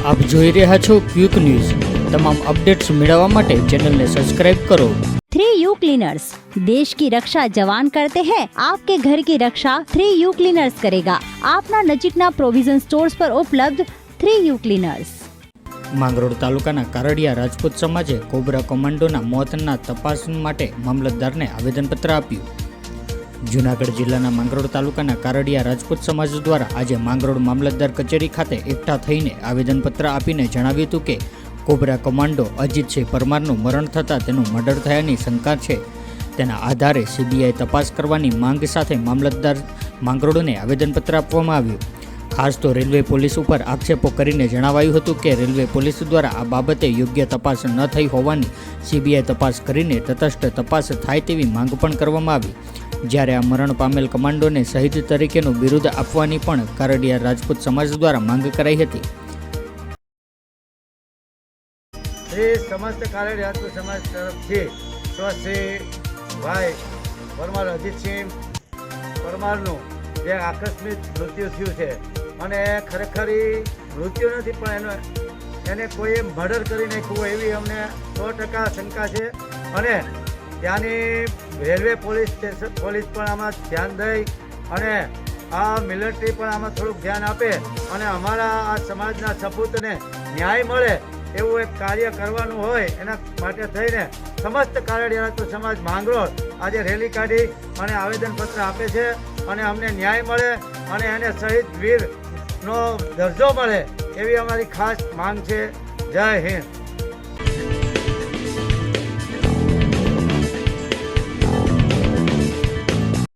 આપ જોઈ રહ્યા છો ક્વિક ન્યૂઝ તમામ અપડેટ્સ મેળવવા માટે ચેનલને સબસ્ક્રાઇબ કરો थ्री यू क्लीनर्स देश की रक्षा जवान करते हैं आपके घर की रक्षा थ्री यू क्लीनर्स करेगा આપના નજીકના પ્રોવિઝન સ્ટોર્સ પર ઉપલબ્ધ થ્રી યુ ક્લીનર્સ માંગરોળ તાલુકાના કારડિયા રાજપૂત સમાજે કોબરા કમાન્ડોના મોતના તપાસ માટે મામલતદારને આવેદનપત્ર આપ્યું જૂનાગઢ જિલ્લાના માંગરોળ તાલુકાના કારડિયા રાજપૂત સમાજ દ્વારા આજે માંગરોળ મામલતદાર કચેરી ખાતે એકઠા થઈને આવેદનપત્ર આપીને જણાવ્યું હતું કે, કોબરા કમાન્ડો અજીતસિંહ પરમારનું મરણ થતાં તેનું મર્ડર થયાની શંકા છે. તેના આધારે સીબીઆઈ તપાસ કરવાની માંગ સાથે મામલતદાર માંગરોળને આવેદનપત્ર આપવામાં આવ્યું. ખાસ તો રેલવે પોલીસ ઉપર આક્ષેપો કરીને જણાવાયું હતું કે, રેલવે પોલીસ દ્વારા આ બાબતે યોગ્ય તપાસ ન થઈ હોવાની સીબીઆઈ તપાસ કરીને તટસ્થ તપાસ થાય તેવી માંગ પણ કરવામાં આવી. જ્યારે આ મરણ પામેલ કમાન્ડોને શહીદ તરીકેનું બિરુદ આપવાની પણ કારડિયા રાજપૂત સમાજ દ્વારા માંગ કરાઈ હતી. શ્રી સમસ્ત કારેડ યાત્રુ સમાજ તરફથી સ્વશ્રી ભાઈ પરમાર અજીતસિંહ પરમારનું જે આકસ્મિક મૃત્યુ થયું છે અને ખરેખર એ મૃત્યુ નથી, પણ એનો, એને કોઈએ મર્ડર કરી નાખ્યું એવી અમને સો ટકા શંકા છે અને ત્યાંની રેલવે પોલીસ સ્ટેશન પોલીસ પણ આમાં ધ્યાન દઈ અને આ મિલિટરી પણ આમાં થોડુંક ધ્યાન આપે અને અમારા આ સમાજના સપૂતને ન્યાય મળે એવું એક કાર્ય કરવાનું હોય એના માટે થઈને સમસ્ત કારડિયાતો સમાજ માંગરોળ આજે રેલી કાઢી અને આવેદનપત્ર આપે છે અને અમને ન્યાય મળે અને એને શહીદ વીરનો દરજ્જો મળે એવી અમારી ખાસ માંગ છે. જય હિન્દ.